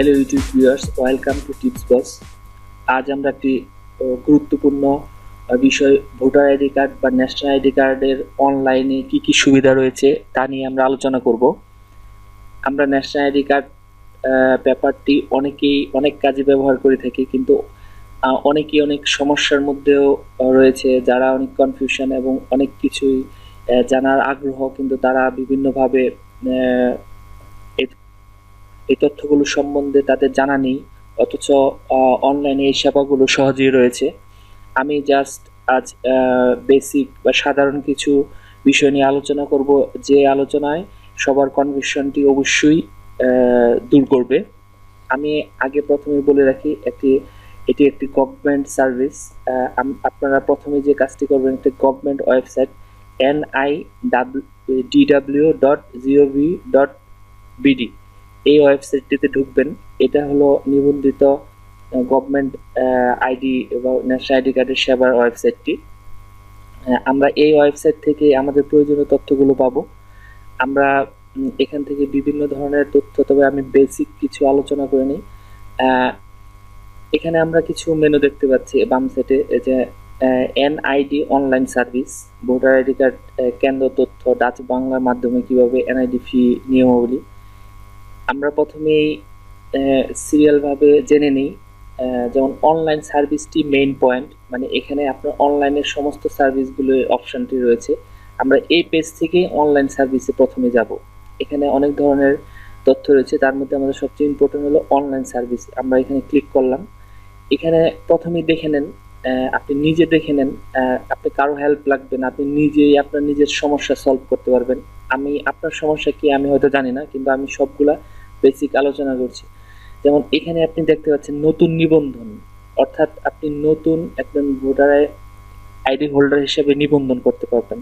Hello YouTube viewers welcome to tips boss আজ আমরা একটি গুরুত্বপূর্ণ বিষয়, ভোটার আইডি কার্ড বা ন্যাশনাল আইডি কার্ডের অনলাইনে কি কি সুবিধা রয়েছে তা নিয়ে আমরা আলোচনা করব। আমরা ন্যাশনাল আইডি কার্ড পেপারটি অনেকেই, অনেক কাজে ব্যবহার করে থাকি, কিন্তু অনেকেই অনেক সমস্যার মধ্যেও রয়েছে, যারা অনেক কনফিউশন এবং অনেক কিছুই জানার আগ্রহ, কিন্তু তারা বিভিন্নভাবে এই তথ্যগুলো সম্বন্ধে তাদের জানা নেই, অথচ অনলাইনে এই সেবাগুলো সহজেই রয়েছে। আমি জাস্ট আজ বেসিক বা সাধারণ কিছু বিষয় নিয়ে আলোচনা করব। যে আলোচনায় সবার কনভিশনটি অবশ্যই দূর করবে। আমি আগে প্রথমে বলে রাখি একটি এটি একটি গভর্নমেন্ট সার্ভিস আপনারা প্রথমে যে কাজটি করবেন একটি government website N I DW dot GOV dot BD এই ওয়েবসাইটটিতে ঢুকবেন। এটা হলো নিবন্ধিত গভর্নমেন্ট আইডি এবং ন্যাশনাল আইডি কার্ডের সেবার ওয়েবসাইটটি। আমরা এই ওয়েবসাইট থেকে আমাদের প্রয়োজনীয় তথ্যগুলো পাবো। আমরা এখান থেকে বিভিন্ন ধরনের তথ্য, তবে আমি বেসিক কিছু আলোচনা করে নিই। এখানে আমরা কিছু মেনু দেখতে পাচ্ছি বাম সাইডে যে NID online service voter ID card কেন্দ্র তথ্য, ডাচ বাংলার মাধ্যমে কীভাবে এনআইডি ফি নিয়মাবলী। আমরা প্রথমেই সিরিয়ালভাবে জেনে নিই। যেমন অনলাইন সার্ভিসটি মেইন পয়েন্ট মানে এখানে আপনার অনলাইনের সমস্ত সার্ভিসগুলোর অপশনটি রয়েছে। আমরা এই পেজ থেকে অনলাইন সার্ভিসে প্রথমে যাব। এখানে অনেক ধরনের তথ্য রয়েছে, তার মধ্যে আমাদের সবচেয়ে ইম্পর্টেন্ট হলো অনলাইন সার্ভিস আমরা এখানে ক্লিক করলাম। এখানে প্রথমেই দেখে নেন আপনি নিজে দেখে নেন আপনি কারও হেল্প লাগবে না, আপনি নিজেই আপনার নিজের সমস্যা সলভ করতে পারবেন। আমি, আপনার সমস্যা কি আমি হয়তো জানি না, কিন্তু আমি সবগুলা বেসিক আলোচনা করছি। যেমন এখানে আপনি দেখতে পাচ্ছেন নতুন নিবন্ধন। অর্থাৎ আপনি নতুন একজন ভোটার আইডি হোল্ডার হিসেবে নিবন্ধন করতে পারবেন।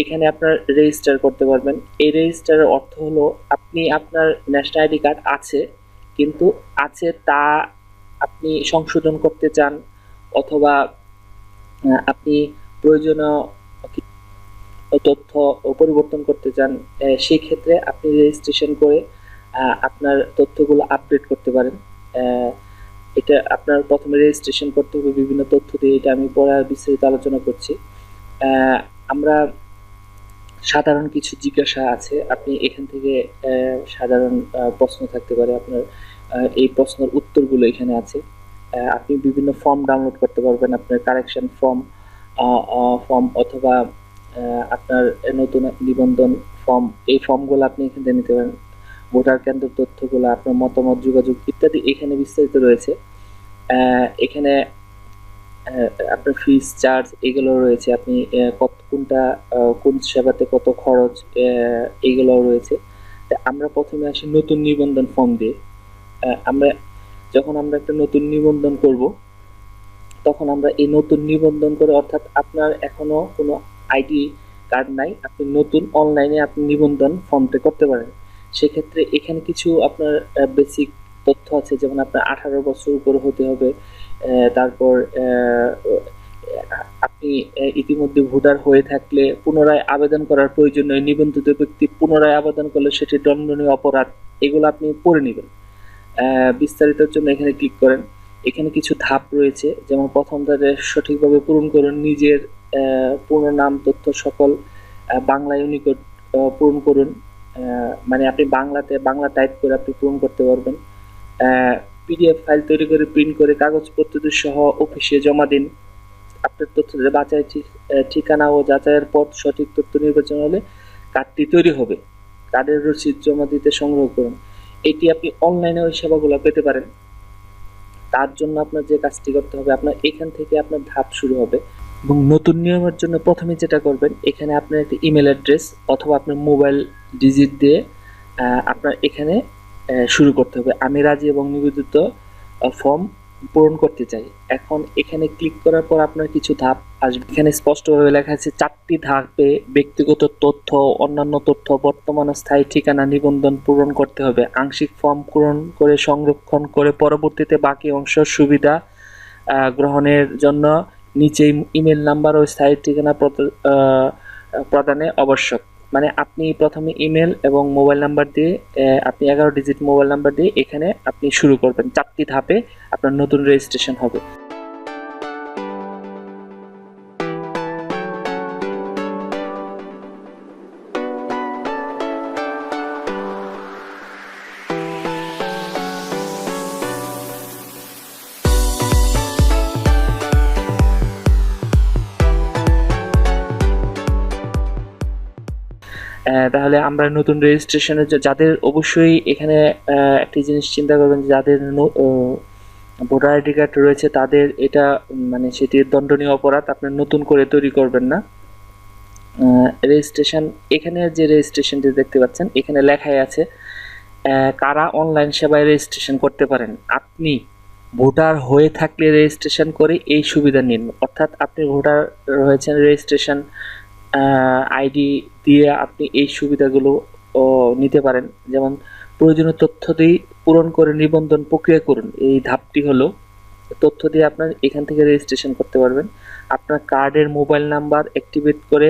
এখানে আপনার রেজিস্টার করতে পারবেন। এই রেজিস্টারের অর্থ হলো আপনি আপনার ন্যাশনাল আইডি কার্ড আছে, কিন্তু আছে তা আপনি সংশোধন করতে চান অথবা আপনি প্রয়োজনীয় তথ্য পরিবর্তন করতে চান সেই ক্ষেত্রে আপনি রেজিস্ট্রেশন করে আপনার তথ্যগুলো আপডেট করতে পারেন। এটা আপনার প্রথমে রেজিস্ট্রেশন করতে হবে, বিভিন্ন তথ্য দিয়ে এটা আমি পরে বিস্তারিত আলোচনা করছি। আমরা সাধারণ কিছু জিজ্ঞাসা আছে, আপনি এখান থেকে সাধারণ প্রশ্ন থাকতে পারে। আপনার এই প্রশ্নের উত্তরগুলো এখানে আছে। আপনি বিভিন্ন ফর্ম ডাউনলোড করতে পারবেন, আপনার কারেকশন ফর্ম ফর্ম অথবা আপনার নতুন নিবন্ধন ফর্ম এই ফর্মগুলো আপনি এখান থেকে নিতে পারেন। ভোটার কেন্দ্র তথ্যগুলো আপনার মতামত যোগাযোগ ইত্যাদি এখানে বিস্তারিত রয়েছে। এখানে আপনার ফিস চার্জ এগুলো রয়েছে। আপনি কত কোনটা কোন সেবাতে কত খরচ আহ, এগুলো রয়েছে। আমরা প্রথমে আসি নতুন নিবন্ধন ফর্ম দিয়ে। আমরা যখন আমরা একটা নতুন নিবন্ধন করব তখন আমরা এই নতুন নিবন্ধন করে অর্থাৎ আপনার এখনও কোনো আইডি কার্ড নাই আপনি নতুন অনলাইনে আপনি নিবন্ধন ফর্মটা করতে পারেন। সেক্ষেত্রে এখানে কিছু আপনার বেসিক তথ্য আছে, যেমন আপনার আঠারো বছর উপর হতে হবে তারপর আপনি ইতিমধ্যে ভোটার হয়ে থাকলে পুনরায় আবেদন করার প্রয়োজন নেই, নিবন্ধিত ব্যক্তি পুনরায় আবেদন করলে সেটি দণ্ডনীয় অপরাধ, এগুলো আপনি পড়ে নেবেন। বিস্তারিতের জন্য এখানে ক্লিক করেন। এখানে কিছু ধাপ রয়েছে, যেমন প্রথম ধাপে সঠিকভাবে পূরণ করুন, নিজের পূর্ণ নাম, তথ্য সকল বাংলা ইউনিকোড পূরণ করুন। মানে আপনি বাংলাতে বাংলা টাইপ করে আপনি পূরণ করতে পারবেন। পিডিএফ ফাইল তৈরি করে প্রিন্ট করে কাগজপত্র সহ অফিসে জমা দিন। আপনার তথ্য ঠিক- ঠিকানা ও যাচাইয়ের পর সঠিক তথ্য নির্বাচন হলে কার্ডটি তৈরি হবে। কার্ডের রসিদ জমা দিতে সংগ্রহ করুন। এটি আপনি অনলাইনে ওই সেবাগুলো পেতে পারেন। তার জন্য আপনার যে কাজটি করতে হবে, আপনার এখান থেকে আপনার ধাপ শুরু হবে। এবং নতুন নিয়মের জন্য প্রথমে যেটা করবেন, এখানে আপনার একটি ইমেল অ্যাড্রেস অথবা আপনার মোবাইল ডিজিট দিয়ে আপনার এখানে শুরু করতে হবে। আমি রাজি এবং নিবেদিত ফর্ম পূরণ করতে চাই। এখন এখানে ক্লিক করার পর আপনার কিছু ধাপ আসবে। এখানে স্পষ্টভাবে লেখা আছে, চারটি ধাপে ব্যক্তিগত তথ্য, অন্যান্য তথ্য, বর্তমান স্থায়ী ঠিকানা, নিবন্ধন পূরণ করতে হবে। আংশিক ফর্ম পূরণ করে সংরক্ষণ করে পরবর্তীতে বাকি অংশ সুবিধা গ্রহণের জন্য নিচে ইমেল নাম্বার ও স্থায়ী ঠিকানা প্রদানে আবশ্যক। মানে আপনি প্রথমে ইমেল এবং মোবাইল নাম্বার দিয়ে আপনি এগারো ডিজিট মোবাইল নাম্বার দিয়ে এখানে আপনি শুরু করবেন। চারটি ধাপে আপনার নতুন রেজিস্ট্রেশন হবে। তাহলে আমরা নতুন রেজিস্ট্রেশনের যাদের অবশ্যই এখানে একটি জিনিস চিন্তা করবেন যাদের ভোটার আইডি কার্ড রয়েছে, তাদের এটা মানে সেটি দণ্ডনীয় অপরাধ আপনি নতুন করে তৈরি করবেন না। রেজিস্ট্রেশন এখানে যে রেজিস্ট্রেশনটি দেখতে পাচ্ছেন, এখানে লেখাই আছে কারা অনলাইন সেবায় রেজিস্ট্রেশন করতে পারেন। আপনি ভোটার হয়ে থাকলে রেজিস্ট্রেশন করে এই সুবিধা নিন। অর্থাৎ আপনি ভোটার রয়েছেন রেজিস্ট্রেশন আইডি দিয়ে আপনি এই সুবিধাগুলো নিতে পারেন। যেমন প্রয়োজনীয় তথ্য দিয়ে পূরণ করে নিবন্ধন প্রক্রিয়া করুন। এই ধাপটি হলো তথ্য দিয়ে আপনার এখান থেকে রেজিস্ট্রেশন করতে পারবেন। আপনার কার্ডের মোবাইল নাম্বার অ্যাক্টিভেট করে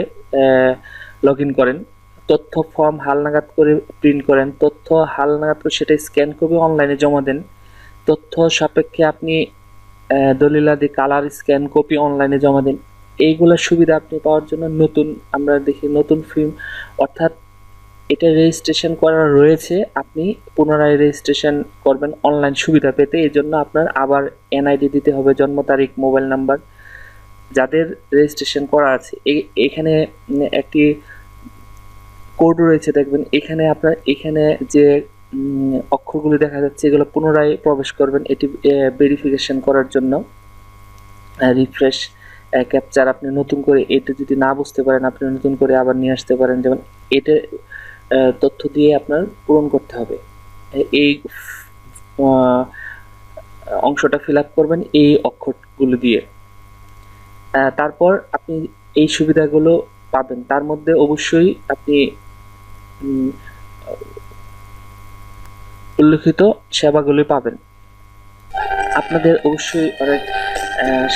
লগ করেন। তথ্য ফর্ম হালনাগাদ করে প্রিন্ট করেন। তথ্য হালনাগাদ করে সেটা স্ক্যান করে অনলাইনে জমা দেন। তথ্য সাপেক্ষে আপনি দলিলাদি কালার স্ক্যান কপি অনলাইনে জমা দেন। এইগুলোর সুবিধা আপনি পাওয়ার জন্য নতুন, আমরা দেখি নতুন ফিল্ম অর্থাৎ এটা রেজিস্ট্রেশন করা রয়েছে, আপনি পুনরায় রেজিস্ট্রেশন করবেন অনলাইন সুবিধা পেতে, এই জন্য আপনার আবার এনআইডি দিতে হবে, জন্ম তারিখ মোবাইল নাম্বার যাদের রেজিস্ট্রেশন করা আছে। এখানে একটি কোড রয়েছে, দেখবেন, এখানে আপনার, এখানে যে অক্ষরগুলি দেখা যাচ্ছে, এগুলো পুনরায় প্রবেশ করবেন, এটি ভেরিফিকেশন করার জন্য রিফ্রেশ ক্যাপচার আপনি নতুন করে এটা যদি না বুঝতে পারেন, আপনি নতুন করে আবার নিয়ে আসতে পারেন। যেমন এটা তথ্য দিয়ে আপনার পূরণ করতে হবে। এই অংশটা ফিল আপ করবেন এই অক্ষরগুলো দিয়ে। তারপর আপনি এই সুবিধাগুলো পাবেন। তার মধ্যে অবশ্যই আপনি উল্লেখিত সেবাগুলি পাবেন। আপনাদের অবশ্যই অনেক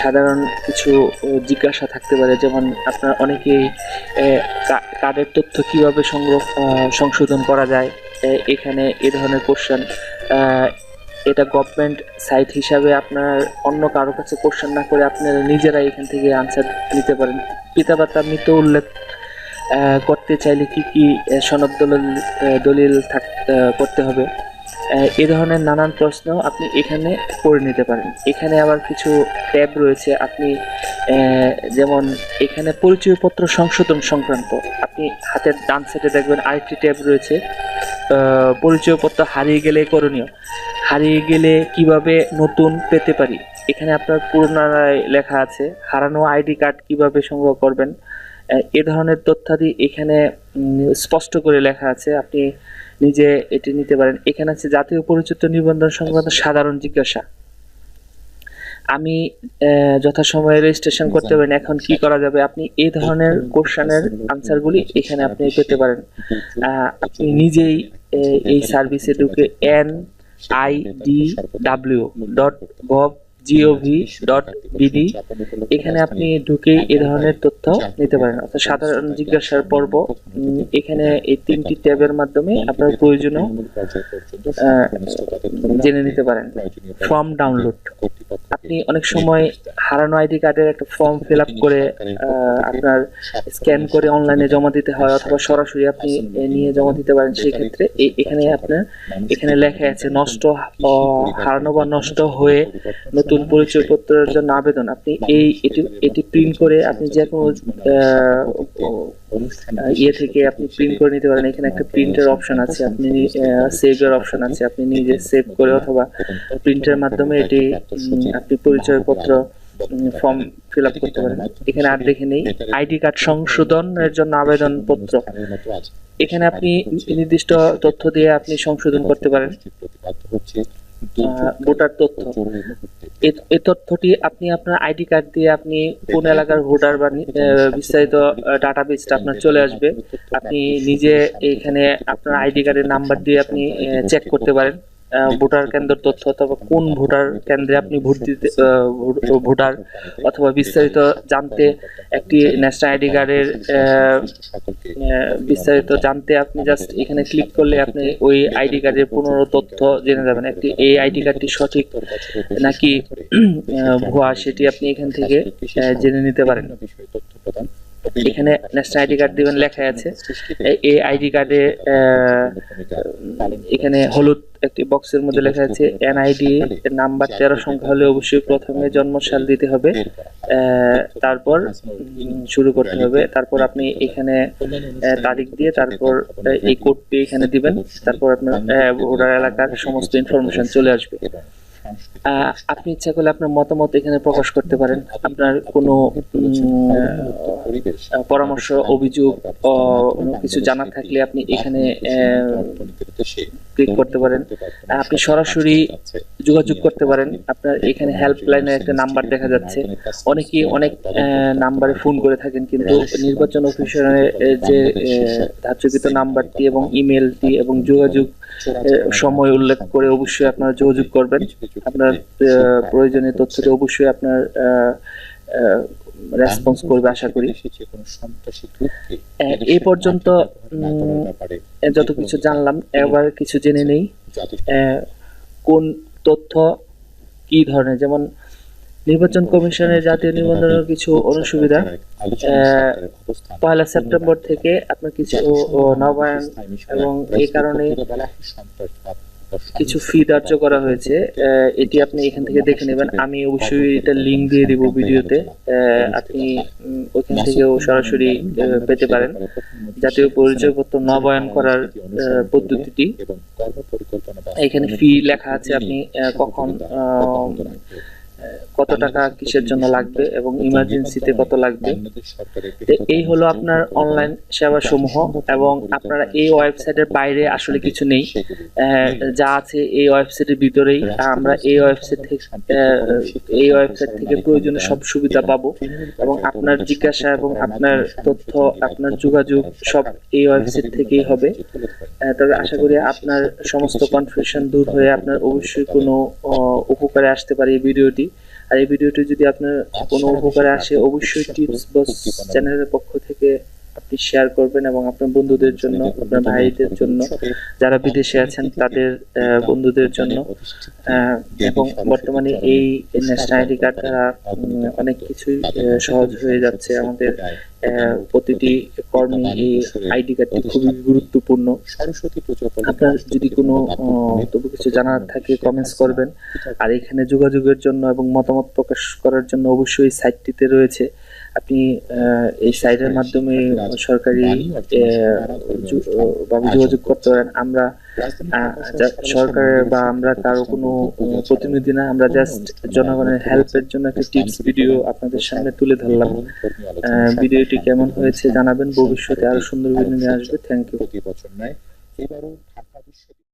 সাধারণ কিছু জিজ্ঞাসা থাকতে পারে, যেমন আপনার অনেকেই কার্ডের তথ্য কীভাবে সংগ্রহ সংশোধন করা যায় এখানে এ ধরনের কোশ্চেন এটা গভর্নমেন্ট সাইট হিসাবে আপনার অন্য কারও কাছে কোশ্চেন না করে আপনারা নিজেরাই এখান থেকে আনসার নিতে পারেন। পিতামাতা মৃত উল্লেখ করতে চাইলে কি কি সনদ দলিল দলিল থাক করতে হবে? এ ধরনের নানান প্রশ্ন আপনি এখানে করে নিতে পারেন। এখানে আবার কিছু ট্যাব রয়েছে। আপনি যেমন এখানে পরিচয়পত্র সংশোধন সংক্রান্ত। আপনি হাতের ডান সাইডে দেখবেন আরেকটি ট্যাব রয়েছে। পরিচয়পত্র হারিয়ে গেলে করণীয়। হারিয়ে গেলে কীভাবে নতুন পেতে পারি? এখানে আপনার পুনরায় লেখা আছে, হারানো আইডি কার্ড কীভাবে সংগ্রহ করবেন? এ ধরনের তথ্যাদি এখানে স্পষ্ট করে লেখা আছে। আপনি নিজে এটি নিতে পারেন। এখানে আছে জাতীয় পরিচিত নিবন্ধন সংক্রান্ত সাধারণ জিজ্ঞাসা। আমি যথাসময়ে রেজিস্ট্রেশন করতে পারেন। এখন কি করা যাবে? আপনি এই ধরনের কোশ্চেনের আনসারগুলি এখানে আপনি পেতে পারেন। আহ, আপনি নিজেই এই সার্ভিসে ঢুকে N I D W dot gov GOV dot BD এখানে আপনি ঢুকে এ ধরনের তথ্য নিতে পারেন। অর্থাৎ সাধারণ জিজ্ঞাসার পর্ব এখানে এই তিনটি ট্যাবের মাধ্যমে আপনার প্রয়োজনীয় জেনে নিতে পারেন। Form download. আপনি অনেক সময় হারানো আইডি কার্ডের একটা ফর্ম ফিল আপ করে আপনার স্ক্যান করে অনলাইনে জমা দিতে হয় অথবা সরাসরি আপনি নিয়ে জমা দিতে পারেন সেই ক্ষেত্রে এখানে আপনার এখানে লেখা আছে নষ্ট হারানো বা নষ্ট হয়ে নতুন পরিচয়পত্রের জন্য আবেদন। আপনি এই এটি এটি প্রিন্ট করে আপনি যে কোনো ইয়ে থেকে আপনি প্রিন্ট করে নিতে পারেন। এখানে একটা প্রিন্টের অপশন আছে আপনি সেভের অপশন আছে। আপনি নিজে সেভ করে অথবা প্রিন্টের মাধ্যমে এটি আপনি পরিচয়পত্র ফর্ম ফিল আপ করতে পারেন। এখানে আর দেখে নেই। আইডি কার্ড সংশোধনের জন্য আবেদন পত্র এখানে আপনি নির্দিষ্ট তথ্য দিয়ে আপনি সংশোধন করতে পারেন। ভোটার তথ্য। এই তথ্যটি আপনি আপনার আইডি কার্ড দিয়ে আপনি কোন এলাকার ভোটার বা বিস্তারিত ডাটাবেসটা আপনার চলে আসবে। আপনি নিজে এখানে আপনার আইডি কার্ডের নাম্বার দিয়ে আপনি চেক করতে পারেন। ভোটার কেন্দ্র তথ্য অথবা কোন ভোটার কেন্দ্রে আপনি ভোট দিতে ভোটার অথবা বিস্তারিত জানতে একটি ন্যাশনাল আইডি কার্ডের বিস্তারিত জানতে আপনি জাস্ট এখানে ক্লিক করলে আপনি ওই আইডি কার্ডের পুনর তথ্য জেনে যাবেন। একটি এই আইডি কার্ডটি সঠিক নাকি ভুয়া সেটি আপনি এখান থেকে জেনে নিতে পারেন। এখানে ন্যাশনাল আইডি কার্ড দিবেন লেখা আছে। এই- আইডি কার্ডে এখানে হলুদ একটি বক্সের মধ্যে লেখা আছে এনআইডি নাম্বার তেরো সংখ্যা হলে অবশ্যই প্রথমে জন্মসাল দিতে হবে। তারপর শুরু করতে হবে। তারপর আপনি এখানে তারিখ দিয়ে তারপর এই কোডটি এখানে দিবেন। তারপর আপনার ভোটার এলাকার সমস্ত ইনফরমেশন চলে আসবে। আপনি ইচ্ছা করলে আপনার মতামত এখানে প্রকাশ করতে পারেন। আপনার কোনো পরামর্শ, অভিযোগ কিছু জানার থাকলে আপনি এখানে ক্লিক করতে পারেন। আপনি সরাসরি যোগাযোগ করতে পারেন। আপনার এখানে হেল্পলাইনের একটা নাম্বার দেখা যাচ্ছে। অনেকেই অনেক নাম্বারে ফোন করে থাকেন, কিন্তু নির্বাচন অফিসারের যে ধার্যকৃত নাম্বারটি এবং ইমেলটি এবং যোগাযোগ সময় উল্লেখ করে অবশ্যই আপনারা যোগাযোগ করবেন। আপনার প্রয়োজনীয় তথ্যটি অবশ্যই আপনার রেসপন্স করবে আশা করি। এই পর্যন্ত যত কিছু জানলাম এবার কিছু জেনে নেই। কোন তথ্য কি ধরনের যেমন নির্বাচন কমিশনের জাতীয় নিবন্ধনের কিছু অনুসুবিধা। পয়লা সেপ্টেম্বর থেকে আপনার কিছু নবায়ন এবং এই কারণে কিছু ফি ধার্য করা হয়েছে এটি আপনি এখান থেকে দেখে নেবেন। আমি অবশ্যই এটা লিংক দিয়ে দিব ভিডিওতে আপনি ওখান থেকেও সরাসরি পেতে পারেন। জাতীয় পরিচয়পত্র নবায়ন করার পদ্ধতিটি। এখানে ফি লেখা আছে আপনি কখন কত টাকা কিসের জন্য লাগবে এবং ইমার্জেন্সিতে কত লাগবে। এই হলো আপনার অনলাইন সেবা সমূহ এবং আপনারা এই ওয়েবসাইটের বাইরে আসলে কিছু নেই। যা আছে এই ওয়েবসাইটের ভিতরেই আমরা এই ওয়েবসাইট থেকে এই ওয়েবসাইট থেকে প্রয়োজনীয় সব সুবিধা পাবো। এবং আপনার জিজ্ঞাসা এবং আপনার তথ্য, আপনার যোগাযোগ সব এই ওয়েবসাইট থেকেই হবে। তবে আশা করি আপনার সমস্ত কনফিউশন দূর হয়ে আপনার অবশ্যই কোনো উপকারে আসতে পারে এই ভিডিওটি। আর এই ভিডিওটি যদি আপনার কোনো উপকারে আসে অবশ্যই টিপস বস চ্যানেলের পক্ষ থেকে আপনি শেয়ার করবেন এবং আপনার বন্ধুদের জন্য আপনার ভাইদের জন্য যারা বিদেশে আছেন তাদের বন্ধুদের জন্য এবং বর্তমানে এই ন্যাশনাল আইডি কার্ড দ্বারা অনেক কিছুই সহজ হয়ে যাচ্ছে। আমাদের প্রতিটি কর্মে এই আইডি কার্ডটি খুবই গুরুত্বপূর্ণ। আপনার যদি কোনো তবু কিছু জানার থাকে কমেন্টস করবেন। আর এখানে যোগাযোগের জন্য এবং মতামত প্রকাশ করার জন্য অবশ্যই সাইটটিতে রয়েছে। আপনি এই সাইটের মাধ্যমে সরকারি ভাবে যোগাযোগ করতে পারেন। আমরা সরকারের বা আমরা কারও কোনো প্রতিনিধি না আমরা জাস্ট জনগণের হেল্পের জন্য একটা টিপস ভিডিও আপনাদের সামনে তুলে ধরলাম। ভিডিওটি কেমন হয়েছে জানাবেন। ভবিষ্যতে আরও সুন্দর ভিডিও নিয়ে আসবে। থ্যাংক ইউ প্রতি বছর নয়। এবারও ঢাকা বিশ্ববিদ্যালয়